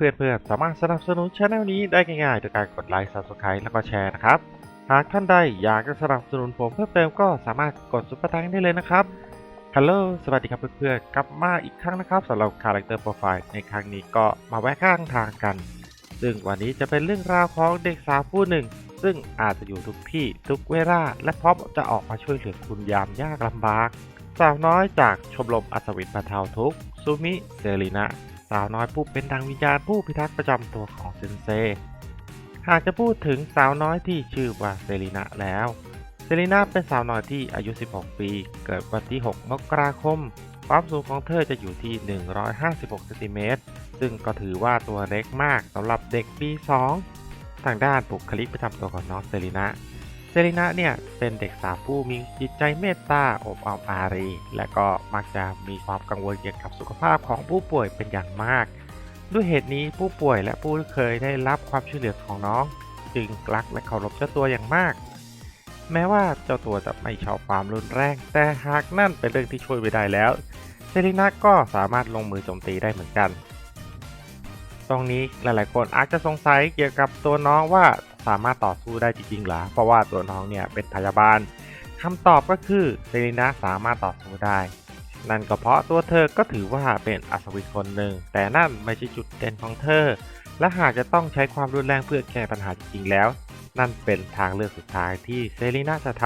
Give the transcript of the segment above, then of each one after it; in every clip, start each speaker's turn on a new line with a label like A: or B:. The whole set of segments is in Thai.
A: เพื่อนๆสามารถสนับสนุนช่องนี้ได้ง่ายๆโดยการกดไลค์ Subscribe แล้วก็แชร์นะครับ หากท่านใดอยากจะสนับสนุนผมเพิ่มเติมก็สามารถกดซุปเปอร์แตงได้เลยนะครับฮัลโหลสวัสดีครับเพื่อนๆกลับมาอีกครั้งนะครับสำหรับคาแรคเตอร์โปรไฟล์ในครั้งนี้ก็มาแวะข้างทางกัน ซึ่งวันนี้จะเป็นเรื่องราวของเด็กสาวผู้หนึ่ง ซึ่งอาจจะอยู่ทุกที่ทุกเวลาและพร้อมจะออกมาช่วยเหลือคุณยามยากลำบาก สาวน้อยจากชมรมอัศวินบรรเทาทุกข์ซูมิเซรีนะ สาวน้อยผู้เป็นดังวิญญาณผู้พิทักษ์ประจำตัวของเซนเซ หากจะพูดถึงสาวน้อยที่ชื่อว่าเซรีนะแล้ว เซรีนาเป็นสาวน้อยที่อายุ 16 ปี เกิดวันที่ 6 มกราคม ความสูงของเธอจะอยู่ที่ 156เซนติเมตร ซึ่งก็ถือว่าตัวเล็กมากสำหรับเด็กปี 2 ทางด้านบุคลิกประจำตัวของน้องเซรีนา เซรีนาเนี่ยเป็นเด็กสาวผู้มีจิตใจเมตตาอบอ้อมอารี และก็มักจะมีความกังวลเกี่ยวกับสุขภาพของผู้ป่วยเป็นอย่างมาก ด้วยเหตุนี้ผู้ป่วยและผู้เคยได้รับความช่วยเหลือของน้อง จึงรักและเคารพเจ้าตัวอย่างมาก แม้ว่าเจ้าตัวจะไม่ชอบความรุนแรง แต่หากนั่นเป็นเรื่องที่ช่วยไม่ได้แล้ว เซรีนาก็สามารถลงมือโจมตีได้เหมือนกัน ตรงนี้หลายๆ คนอาจจะสงสัยเกี่ยวกับตัวน้องว่า สามารถต่อสู้ได้จริงๆหรอเพราะว่าตัวน้องเนี่ยเป็นพยาบาลคำตอบก็คือเซรีนาสามารถต่อสู้ได้ นั่นก็เพราะตัวเธอก็ถือว่าเป็นอัศวินคนหนึ่ง แต่นั่นไม่ใช่จุดเด่นของเธอ และหากจะต้องใช้ความรุนแรงเพื่อแก้ปัญหาจริงๆแล้ว นั่นเป็นทางเลือกสุดท้ายที่เซรีนาจะท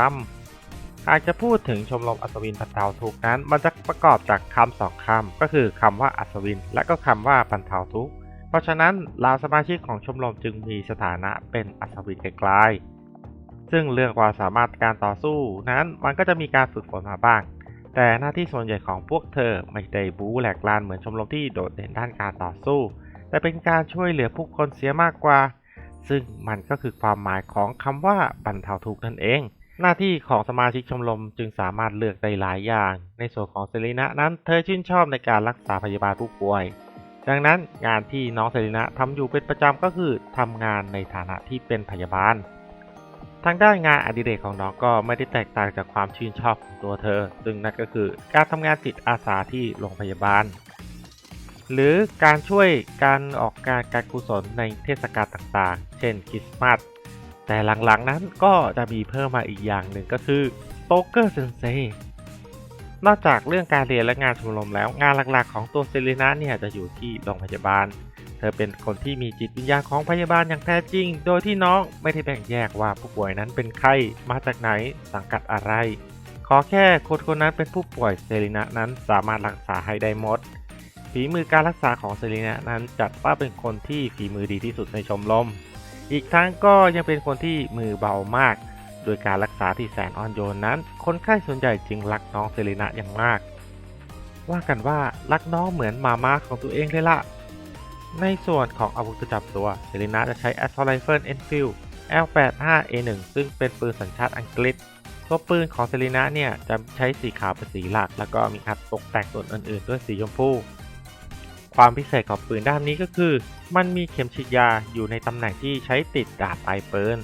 A: ำหากจะพูดถึงชมรมอัศวินบรรเทาทุกข์นั้น มันจะประกอบจากคำสองคำก็คือคำว่าอัศวิน และก็คำว่าบรรเทาทุกข์ ราะฉะนั้นเหล่าสมาชิกของชมรมจึงมีสถานะเป็นอัศวินไกลๆซึ่งเรื่องความสามารถการต่อสู้นั้นมันก็จะมีการฝึกฝนมาบ้าง แต่หน้าที่ส่วนใหญ่ของพวกเธอไม่ได้บู๊แหลกลานเหมือนชมรมที่โดดเด่นด้านการต่อสู้ แต่เป็นการช่วยเหลือผู้คนเสียมากกว่า ซึ่งมันก็คือความหมายของคำว่าบรรเทาทุกข์นั่นเอง หน้าที่ของสมาชิกชมรมจึงสามารถเลือกได้หลายอย่าง ในส่วนของเซรีนะนั้นเธอชื่นชอบในการรักษาพยาบาลผู้ป่วย ดังนั้นงานที่น้องเซรีนะทำอยู่เป็นประจำก็คือทำงานในฐานะที่เป็นพยาบาล ทางด้านงานอดิเรกของน้องก็ไม่ได้แตกต่างจากความชื่นชอบของตัวเธอ ซึ่งนั่นก็คือการทำงานจิตอาสาที่โรงพยาบาล หรือการช่วยการออกงานการกุศลในเทศกาลต่างๆ เช่นคริสต์มาส แต่หลังๆนั้นก็จะมีเพิ่มมาอีกอย่างหนึ่งก็คือโตเกอร์เซนเซ นอกจากเรื่องการเรียนและงานชมรมแล้ว งานหลักๆ ของตัวเซเลนาเนี่ยจะอยู่ที่โรงพยาบาล เธอเป็นคนที่มีจิตวิญญาณของพยาบาลอย่างแท้จริง โดยที่น้องไม่ได้แบ่งแยกว่าผู้ป่วยนั้นเป็นใครมาจากไหนสังกัดอะไร ขอแค่คนคนนั้นเป็นผู้ป่วยเซรีนะนั้นสามารถรักษาให้ได้หมดฝีมือการรักษาของเซรีนะนั้นจัดว่าเป็นคนที่ฝีมือดีที่สุดในชมรมอีกทั้งก็ยังเป็นคนที่มือเบามาก โดยการรักษาที่แสนอ่อนโยนนั้น คนไข้ส่วนใหญ่จึงรักน้องเซรีนะอย่างมาก ว่ากันว่ารักน้องเหมือนมาม่าของตัวเองเลยล่ะ ในส่วนของอาวุธประจำตัวเซรีนาจะใช้ Assault Rifle Enfield L85A1 ซึ่งเป็นปืนสัญชาติอังกฤษตัวปืนของเซรีนาเนี่ยจะใช้สีขาวเป็นสีหลัก แล้วก็มีการตกแต่งส่วนอื่นๆ ด้วยสีชมพู ความพิเศษของปืนด้านนี้ก็คือ มันมีเข็มฉีดยาอยู่ในตำแหน่งที่ใช้ติดดาบปลายปืน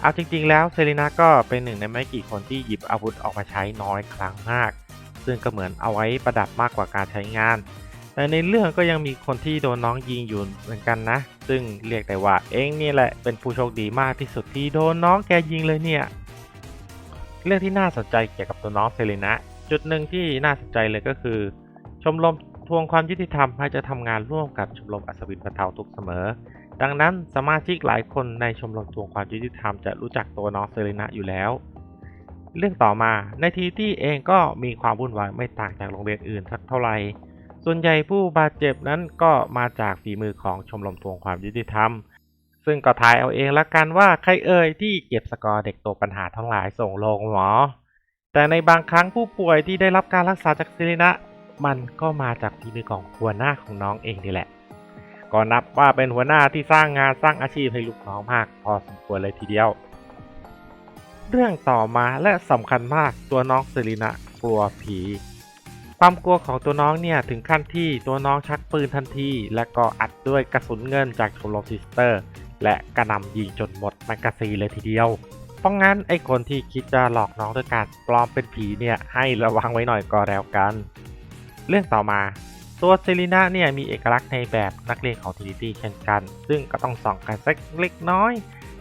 A: เอาจริงๆแล้วเซรีนาก็เป็นหนึ่งในไม่กี่คนที่หยิบอาวุธออกมาใช้น้อยครั้งมาก ซึ่งก็เหมือนเอาไว้ประดับมากกว่าการใช้งาน แต่ในเรื่องก็ยังมีคนที่โดนน้องยิงอยู่เหมือนกันนะ ซึ่งเรียกได้ว่าเองนี่แหละเป็นผู้โชคดีมากที่สุดที่โดนน้องแกยิงเลยเนี่ย เรื่องที่น่าสนใจเกี่ยวกับตัวน้องเซเลนะจุดหนึ่งที่น่าสนใจเลยก็คือ ชมรมทวงความยุติธรรมให้จะทำงานร่วมกับชมรมอัศวินบรรเทาทุกข์เสมอ ดังนั้นสมาชิกหลายคนในชมรมทวงความยุติธรรมจะรู้จักตัวน้องเซเลนะอยู่แล้ว เรื่องต่อมาในทีที่เองก็มีความวุ่นวายไม่ต่างจากโรงเรียนอื่นสักเท่าไหร่ส่วนใหญ่ผู้บาดเจ็บนั้นก็มาจากฝีมือของชมรมทวงความยุติธรรม ซึ่งก็ทายเอาเองละกันว่าใครเอ่ยที่เก็บสกอร์เด็กตัวปัญหาทั้งหลายส่งโรงหมอ แต่ในบางครั้งผู้ป่วยที่ได้รับการรักษาจากซิลินะ มันก็มาจากฝีมือของหัวหน้าของน้องเองนี่แหละ ก็นับว่าเป็นหัวหน้าที่สร้างงานสร้างอาชีพให้ลูกน้องมาก พอสมควรเลยทีเดียว เรื่องต่อมาและสำคัญมากตัวน้องซิลินะกลัวผี ความกลัวของตัวน้องเนี่ยถึงขั้นที่ตัวน้องชักปืนทันที และก็อัดด้วยกระสุนเงินจากชมรมซิสเตอร์ และกระนำยิงจนหมดแมกกาซีเลยทีเดียวเพราะงั้นไอ้คนที่คิดจะหลอกน้องด้วยการปลอมเป็นผีเนี่ยให้ระวังไว้หน่อยก็แล้วกัน เรื่องต่อมา ตัวเซรีนาเนี่ยมีเอกลักษณ์ในแบบนักเรียนของ Trinity เช่นกัน ซึ่งก็ต้องส่องกันสักเล็กน้อย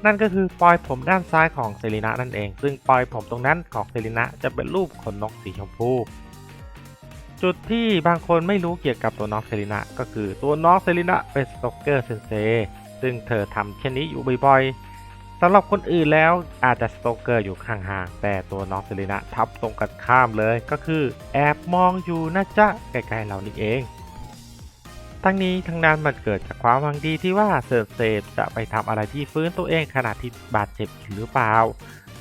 A: นั่นก็คือปลอยผมด้านซ้ายของเซรีนานั่นเอง ซึ่งปลอยผมตรงนั้นของเซรีนาจะเป็นรูปขนนกสีชมพู จุดที่บางคนไม่รู้เกี่ยวกับตัวน้องเซรีนาก็คือตัวน้องเซรีนาเป็นสโตเกอร์เซนเซซึ่งเธอทำเช่นนี้อยู่บ่อยๆ สำหรับคนอื่นแล้วอาจจะสโตเกอร์อยู่ห่างๆแต่ตัวน้องเซรีนาทับตรงกันข้ามเลยก็คือแอบมองอยู่นะจ๊ะใกล้ๆเรานี่เอง ทั้งนี้ทั้งนั้นมันเกิดจากความหวังดีที่ว่าเซิร์ฟเซฟจะไปทำอะไรที่ฟื้นตัวเองขณะที่บาดเจ็บหรือเปล่า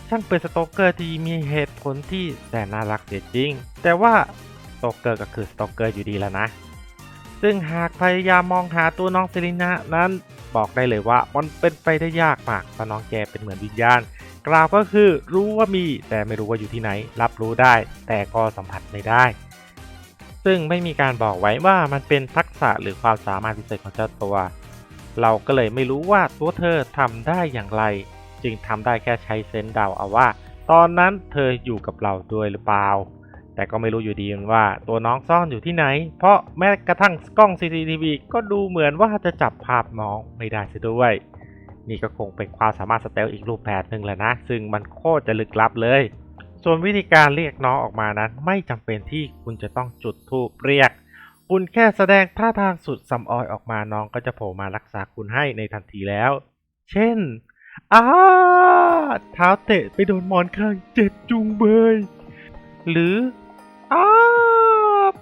A: ช่างเป็นสโตเกอร์ที่มีเหตุผลที่แสนน่ารักเสียจริง แต่ว่าสโตเกอร์ก็คือสโตเกอร์อยู่ดีแล้วนะ ซึ่งหากพยายามมองหาตัวน้องเซรีนานั้น บอกได้เลยว่ามันเป็นไปได้ยากมากเพราะน้องแกเป็นเหมือนวิญญาณ กล่าวก็คือรู้ว่ามีแต่ไม่รู้ว่าอยู่ที่ไหน รับรู้ได้ แต่ก็สัมผัสไม่ได้ ซึ่งไม่มีการบอกไว้ว่ามันเป็นทักษะหรือความสามารถพิเศษของเจ้าตัว เราก็เลยไม่รู้ว่าตัวเธอทำได้อย่างไร จึงทำได้แค่ใช้เซนส์เดาเอาว่า ตอนนั้นเธออยู่กับเราด้วยหรือเปล่า แต่ก็ไม่รู้อยู่ดีว่าตัวน้องซ่อนอยู่ที่ไหน เพราะแม้กระทั่งกล้อง CCTV ก็ดูเหมือนว่าจะจับภาพน้องไม่ได้เสียด้วย นี่ก็คงเป็นความสามารถสเตลอีกรูปแบบหนึ่งแหละนะ ซึ่งมันโคตรจะลึกลับเลย ส่วนวิธีการเรียกน้องออกมานั้น ไม่จำเป็นที่คุณจะต้องจุดธูปเรียก คุณแค่แสดงท่าทางสุดสำออยออกมาน้องก็จะโผล่มารักษาคุณให้ในทันทีแล้ว เช่นอ้าเท้าเตะไปโดนหมอนข้างเจ็บจุงเบยหรือ อ้า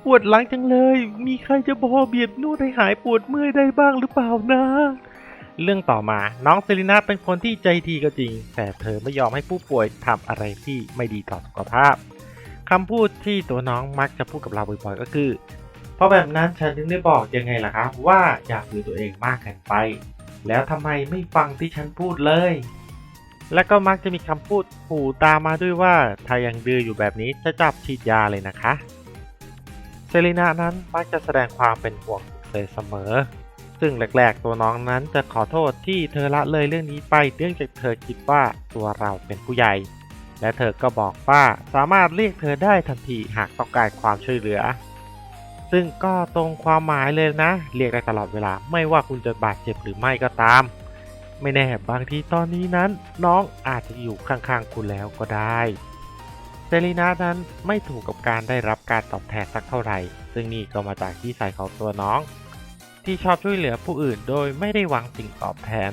A: ปวดหลังจังเลย มีใครจะบอเบียดนวดให้หายปวดเมื่อยได้บ้างหรือเปล่านะ เรื่องต่อมาน้องเซรีนาเป็นคนที่ใจดีก็จริง แต่เธอไม่ยอมให้ผู้ป่วยทำอะไรที่ไม่ดีต่อสุขภาพคำพูดที่ตัวน้องมักจะพูดกับเราบ่อยๆก็คือ เพราะแบบนั้นฉันถึงได้บอกยังไงล่ะครับว่าอย่าฝืนตัวเองมากเกินไป แล้วทำไมไม่ฟังที่ฉันพูดเลย และก็มักจะมีคำพูดขู่ตามมาด้วยว่าถ้ายังดื้ออยู่แบบนี้จะจับฉีดยาเลยนะคะ เซรีนานั้นมักจะแสดงความเป็นห่วงเธอเสมอ ซึ่งแรกๆตัวน้องนั้นจะขอโทษที่เธอละเลยเรื่องนี้ไปเนื่องจากเธอคิดว่าตัวเราเป็นผู้ใหญ่ และเธอก็บอกว่าสามารถเรียกเธอได้ทันทีหากต้องการความช่วยเหลือ ซึ่งก็ตรงความหมายเลยนะ เรียกได้ตลอดเวลาไม่ว่าคุณจะบาดเจ็บหรือไม่ก็ตาม ไม่แน่บางทีตอนนี้นั้นน้องอาจจะอยู่ข้างๆคุณแล้วก็ได้เซรีนานั้นไม่ถูกกับการได้รับการตอบแทนสักเท่าไหร่ ซึ่งนี่ก็มาจากที่ใส่ของตัวน้อง ที่ชอบช่วยเหลือผู้อื่นโดยไม่ได้หวังสิ่งตอบแทน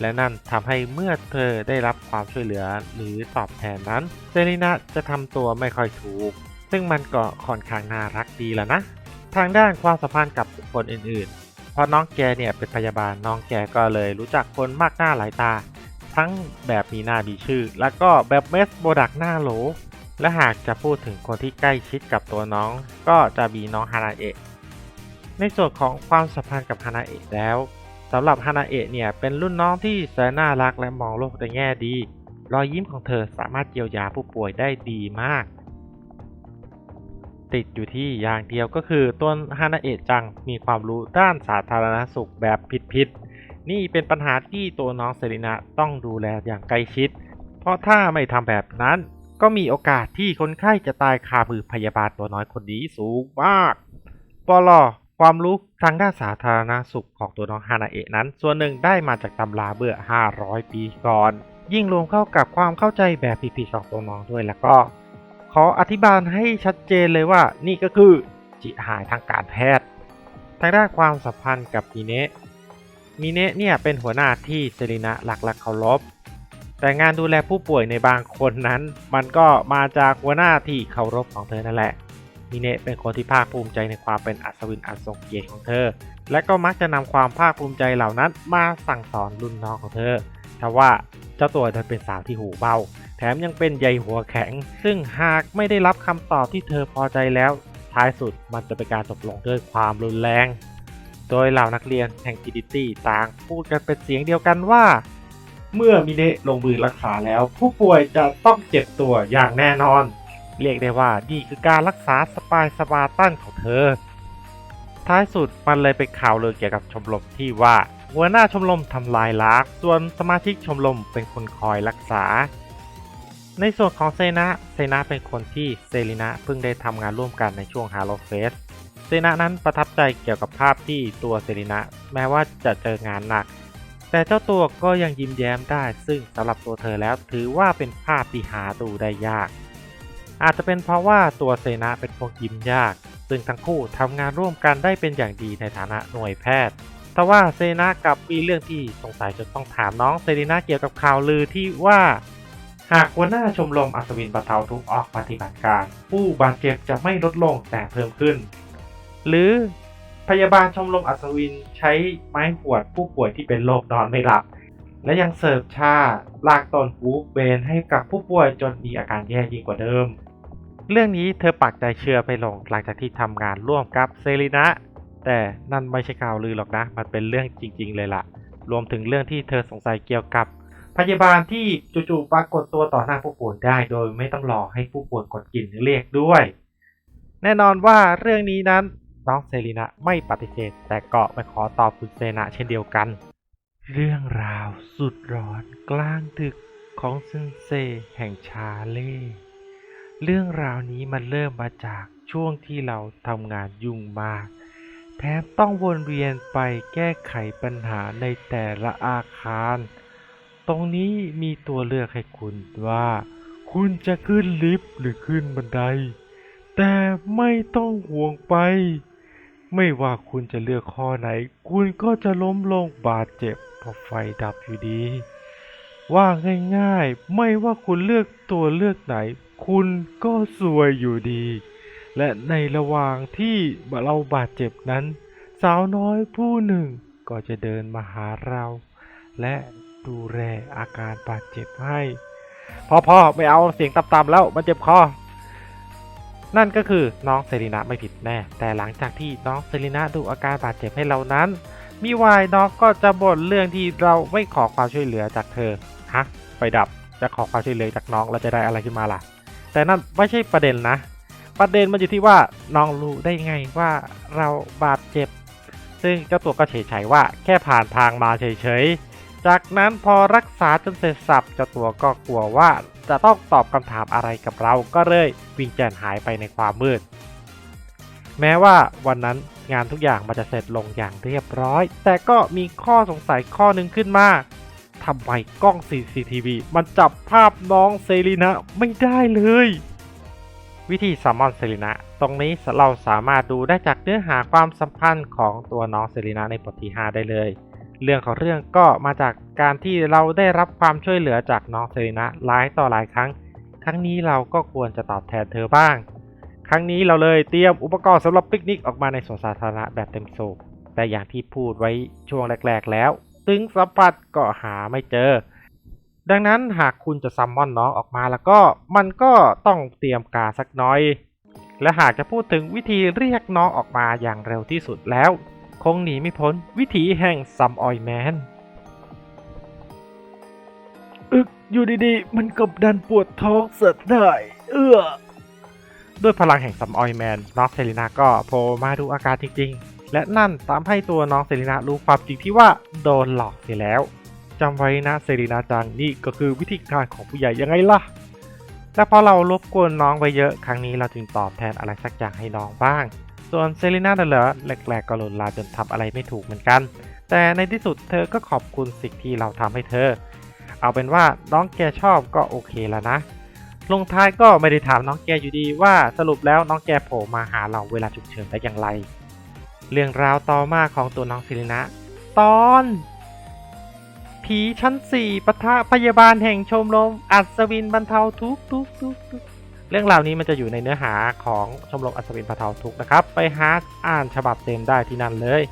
A: และนั่นทำให้เมื่อเธอได้รับความช่วยเหลือหรือตอบแทนนั้นเซรีนาจะทำตัวไม่ค่อยถูก ซึ่งมันก็ค่อนข้างน่ารักดีแล้วนะ ทางด้านความสัมพันธ์กับบุคคลอื่น เพราะน้องแกเนี่ยเป็นพยาบาลน้องแกก็เลยรู้จักคนมากหน้าหลายตา ทั้งแบบมีหน้ามีชื่อ แล้วก็แบบเมสโบดักหน้าโหล และหากจะพูดถึงคนที่ใกล้ชิดกับตัวน้อง ก็จะมีน้องฮานาเอะในส่วนของความสัมพันธ์กับฮานาเอะแล้วสำหรับฮานาเอะเนี่ยเป็นรุ่นน้องที่แสนน่ารักและมองโลกในแง่ดี รอยยิ้มของเธอสามารถเยียวยาผู้ป่วยได้ดีมาก ติดอยู่ที่อย่างเดียวก็คือตัวฮานาเอะจังมีความรู้ด้านสาธารณสุขแบบผิดๆนี่เป็นปัญหาที่ตัวน้องเซรีนาต้องดูแลอย่างใกล้ชิด เพราะถ้าไม่ทำแบบนั้น ก็มีโอกาสที่คนไข้จะตายคามือพยาบาลตัวน้อยคนนี้สูงมากปลอความรู้ทางด้านสาธารณสุขของตัวน้องฮานาเอะนั้น ส่วนหนึ่งได้มาจากตำราเบื่อ 500 ปีก่อน ยิ่งรวมเข้ากับความเข้าใจแบบผิดๆของตัวน้องด้วยแล้วก็ ขออธิบายให้ชัดเจนเลยว่านี่ก็คือจิตหายทางการแพทย์ ทางด้านความสัมพันธ์กับมิเนะมิเนะเนี่ยเป็นหัวหน้าที่เซรีนะหลักและเคารพ แต่งานดูแลผู้ป่วยในบางคนนั้น มันก็มาจากหัวหน้าที่เคารพของเธอนั่นแหละ มิเนะเป็นคนที่ภาคภูมิใจในความเป็นอัศวินอันทรงเกียรติของเธอ และก็มักจะนำความภาคภูมิใจเหล่านั้นมาสั่งสอนรุ่นน้องของเธอทว่าเจ้าตัวดันเป็นสาวที่หูเบา แถมยังเป็นใยหัวแข็ง ซึ่งหากไม่ได้รับคำตอบที่เธอพอใจแล้ว ท้ายสุดมันจะเป็นการจบลงด้วยความรุนแรง โดยเหล่านักเรียนแห่งกิดิตี้ต่างพูดกันเป็นเสียงเดียวกันว่า เมื่อมิเนะลงมือรักษาแล้ว ผู้ป่วยจะต้องเจ็บตัวอย่างแน่นอน เรียกได้ว่านี่คือการรักษาสปายสปาตันของเธอ ท้ายสุดมันเลยเป็นข่าวเลยเกี่ยวกับชมรมที่ว่าหัวหน้าชมรมทำลายล้างส่วนสมาชิกชมรมเป็นคนคอยรักษา ในส่วนของเซนะเซนะเป็นคนที่เซรินะเพิ่งได้ทำงานร่วมกันในช่วงฮาโลเฟสเซนานั้นประทับใจเกี่ยวกับภาพที่ตัวเซรีนะ แม้ว่าจะเจองานหนัก แต่เจ้าตัวก็ยังยิ้มแย้มได้ ซึ่งสำหรับตัวเธอแล้วถือว่าเป็นภาพที่หาดูได้ยาก อาจจะเป็นเพราะว่าตัวเซนาเป็นพวกยิ้มยาก ซึ่งทั้งคู่ทำงานร่วมกันได้เป็นอย่างดีในฐานะหน่วยแพทย์แต่ว่าเซนากับมีเรื่องที่สงสัยจนต้องถามน้องเซรีนาเกี่ยวกับข่าวลือที่ว่า หากหัวหน้าชมรมอัศวินบรรเทาทุกข์ออกปฏิบัติการ ผู้บาดเจ็บจะไม่ลดลงแต่เพิ่มขึ้น หรือพยาบาลชมรมอัศวินใช้ไม้หวดผู้ป่วยที่เป็นโรคนอนไม่หลับ และยังเสิร์ฟชาลากตอนฟูเบนให้กับผู้ป่วยจนมีอาการแย่ยิ่งกว่าเดิม เรื่องนี้เธอปักใจเชื่อไปลงหลังจากที่ทำงานร่วมกับเซรีนะ แต่นั่นไม่ใช่ข่าวลือหรอกนะ มันเป็นเรื่องจริง ๆ เลยล่ะ รวมถึงเรื่องที่เธอสงสัยเกี่ยวกับ พยาบาลที่จู่ๆปรากฏตัวต่อหน้าผู้ป่วยได้ โดยไม่ต้องรอให้ผู้ป่วยกดกลิ่นหรือเรียกด้วย แน่นอนว่าเรื่องนี้นั้นน้องเซรีนะไม่ปฏิเสธ แต่ก็ไม่ขอตอบคุณเซนะเช่นเดียวกัน เรื่องราวสุดร้อนกลางดึกของซึนเซแห่งชาเล่เรื่องราวนี้มันเริ่มมาจากช่วงที่เราทำงานยุ่งมาก แถมต้องวนเวียนไปแก้ไขปัญหาในแต่ละอาคาร ตรงนี้มีตัวเลือกให้คุณว่า คุณจะขึ้นลิฟต์หรือขึ้นบันได แต่ไม่ต้องห่วงไป ไม่ว่าคุณจะเลือกข้อไหน คุณก็จะล้มลงบาดเจ็บเพราะไฟดับอยู่ดี ว่าง่ายๆ ไม่ว่าคุณเลือกตัวเลือกไหน คุณก็ซวยอยู่ดี และในระหว่างที่เราบาดเจ็บนั้น สาวน้อยผู้หนึ่งก็จะเดินมาหาเรา และ ดูแลอาการบาดเจ็บให้ พอพอไม่เอาเสียงต่ำๆแล้วมันเจ็บคอ นั่นก็คือน้องเซรีนาไม่ผิดแน่ แต่หลังจากที่น้องเซรีนาดูอาการบาดเจ็บให้เรานั้น มีวายน้องก็จะบ่นเรื่องที่เราไม่ขอความช่วยเหลือจากเธอ ฮะไฟดับ จะขอความช่วยเหลือจากน้องเราจะได้อะไรขึ้นมาล่ะ แต่นั่นไม่ใช่ประเด็นนะ ประเด็นมันอยู่ที่ว่าน้องรู้ได้ไงว่าเราบาดเจ็บซึ่งเจ้าตัวก็เฉยๆว่าแค่ผ่านทางมาเฉยๆ จากนั้นพอรักษาจนเสร็จสับเจ้าตัวก็กลัวว่าจะต้องตอบคำถามอะไรกับเราก็เลยวิ่งแจนหายไปในความมืด แม้ว่าวันนั้นงานทุกอย่างมันจะเสร็จลงอย่างเรียบร้อย แต่ก็มีข้อสงสัยข้อหนึ่งขึ้นมาทำไมกล้อง CCTV มันจับภาพน้องเซรีนะไม่ได้เลย วิธีซัมมอนเซรีนะตรงนี้เราสามารถดูได้จากเนื้อหาความสัมพันธ์ของตัวน้องเซรีนะในบทที่ 5 ได้เลย เรื่องของเรื่องก็มาจากการที่เราได้รับความช่วยเหลือจากน้องเซรีนะหลายต่อหลายครั้ง ครั้งนี้เราก็ควรจะตอบแทนเธอบ้าง ครั้งนี้เราเลยเตรียมอุปกรณ์สำหรับปิกนิกออกมาในสวนสาธารณะแบบเต็มสูบแต่อย่างที่พูดไว้ช่วงแรก ๆ แล้ว ซึ่งสัมผัสก็หาไม่เจอ ดังนั้นหากคุณจะซัมมอนน้องออกมาแล้วก็มันก็ต้องเตรียมการสักน้อย และหากจะพูดถึงวิธีเรียกน้องออกมาอย่างเร็วที่สุดแล้ว คงหนีไม่พ้นวิธีแห่งซัมออยแมนอึกอยู่ดีๆ มันกบดันปวดท้องเสดได้ เอื้อด้วยพลังแห่งซัมออยแมนน้องเซรีนาก็โผล่มาดูอาการจริงๆ และนั่นทำให้ตัวน้องเซรีนารู้ความจริงที่ว่าโดนหลอกเสียแล้วจำไว้นะเซรีนาจังนี่ก็คือวิธีการของผู้ใหญ่ยังไงล่ะ และพอเรารบกวนน้องไปเยอะครั้งนี้เราจึงตอบแทนอะไรสักอย่างให้น้องบ้าง ส่วนเซรีนาเดเหรอแรกๆก็หลนลาจนทำอะไรไม่ถูกเหมือนกัน แต่ในที่สุดเธอก็ขอบคุณสิ่งที่เราทำให้เธอ เอาเป็นว่าน้องแกชอบก็โอเคแล้วนะ ลงท้ายก็ไม่ได้ถามน้องแกอยู่ดีว่าสรุปแล้วน้องแกโผล่มาหาเราเวลาฉุกเฉินได้อย่างไร เรื่องราวต่อมาของตัวน้องซิลินะตอนผีชั้นสี่ปะทะพยาบาลแห่งชมรมอัศวินบรรเทาทุกทุกทุกทุกข์ เรื่องราวนี้มันจะอยู่ในเนื้อหาของชมรมอัศวินบรรเทาทุกนะครับ ไปหาอ่านฉบับเต็มได้ที่นั่นเลย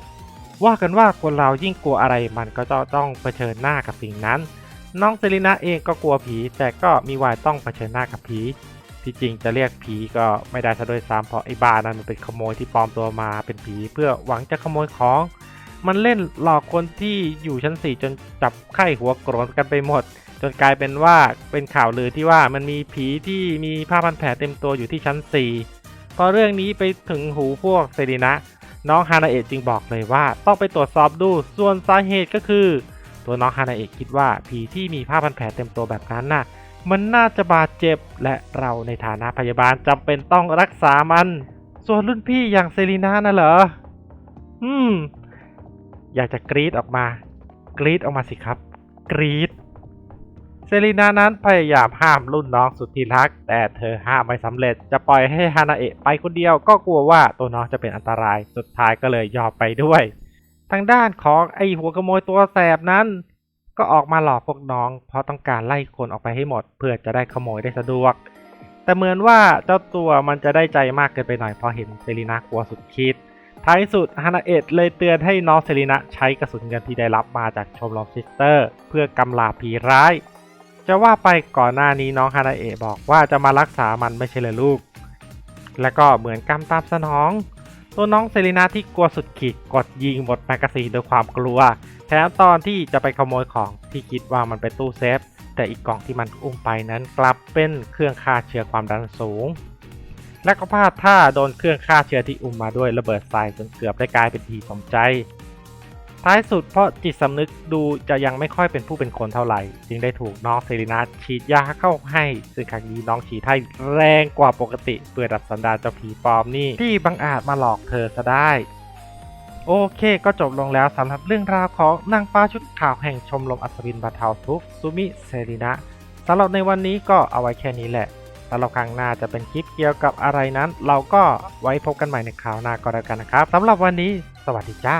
A: ว่ากันว่าคนเรายิ่งกลัวอะไรมันก็จะต้องเผชิญหน้ากับสิ่งนั้น น้องเซรีนาเองก็กลัวผี แต่ก็มีวายต้องเผชิญหน้ากับผีที่จริงจะเรียกผีก็ไม่ได้ซะด้วยซ้ำเพราะไอ้บ้านั้นมันเป็นขโมยที่ปลอมตัวมาเป็นผีเพื่อหวังจะขโมยของ มันเล่นหลอกคนที่อยู่ชั้น 4 จนจับไข้หัวโกรธกันไปหมด จนกลายเป็นว่าเป็นข่าวลือที่ว่ามันมีผีที่มีผ้าพันแผลเต็มตัวอยู่ที่ชั้น 4 พอเรื่องนี้ไปถึงหูพวกเซรีนะ น้องฮานาเอะจึงบอกเลยว่า ต้องไปตรวจสอบดูส่วนสาเหตุก็คือ ตัวน้องฮานาเอะคิดว่าผีที่มีผ้าพันแผลเต็มตัวแบบนั้นน่ะ มันน่าจะบาดเจ็บและเราในฐานะพยาบาลจำเป็นต้องรักษามันสส่วนรุ่นพี่อย่างเซรีนาน่ะเหรออืม อยากจะกรีดออกมา กรีดออกมาสิครับ กรีด เซรีนานั้นพยายามห้ามรุ่นน้องสุดที่รัก แต่เธอห้ามไม่สำเร็จ จะปล่อยให้ฮานาเอะไปคนเดียวก็กลัวว่าตัวน้องจะเป็นอันตราย สุดท้ายก็เลยยอมไปด้วย ทางด้านของไอหัวขโมยตัวแสบนั้น ก็ออกมาหลอกพวกน้อง เพราะต้องการไล่คนออกไปให้หมด เพื่อจะได้ขโมยได้สะดวก แต่เหมือนว่าเจ้าตัวมันจะได้ใจมากเกินไปหน่อยพราะเห็นเซรีนากลัวสุดขีดท้ายสุดฮานาเอะเลยเตือนให้น้องเซรีนะใช้กระสุนเงินที่ได้รับมาจากชมรมซิสเตอร์ เพื่อกำลาผีร้าย จะว่าไปก่อนหน้านี้น้องฮานาเอะบอกว่าจะมารักษามันไม่ใช่เลยลูก และก็เหมือนกำตามสนอง ตัวน้องเซรีนาที่กลัวสุดขีดกดยิงหมดแมกกาซีนด้วยความกลัว แถมตอนที่จะไปขโมยของที่คิดว่ามันเป็นตู้เซฟ แต่อีกกล่องที่มันอุ้มไปนั้นกลับเป็นเครื่องฆ่าเชื้อความดันสูง และก็พลาดท่าโดนเครื่องฆ่าเชื้อที่อุ้มมาด้วยระเบิดใส่จนเกือบได้กลายเป็นทีสมใจ ท้ายสุดเพราะจิตสำนึกดูจะยังไม่ค่อยเป็นผู้เป็นคนเท่าไหร่ จึงได้ถูกน้องเซรีนาฉีดยาเข้าให้ ซึ่งครั้งนี้น้องฉีดให้แรงกว่าปกติ เพื่อดัดสันดาเจ้าผีปลอมนี่ ที่บังอาจมาหลอกเธอซะได้ โอเคก็จบลงแล้วสำหรับเรื่องราวของนางฟ้าชุดขาวแห่งชมรมอัศวินบรรเทาทุกซูมิเซรินะสำหรับในวันนี้ก็เอาไว้แค่นี้แหละสำหรับครั้งหน้าจะเป็นคลิปเกี่ยวกับอะไรนั้น เราก็ไว้พบกันใหม่ในคราวหน้าก็แล้วกันนะครับสำหรับวันนี้ สวัสดีจ้า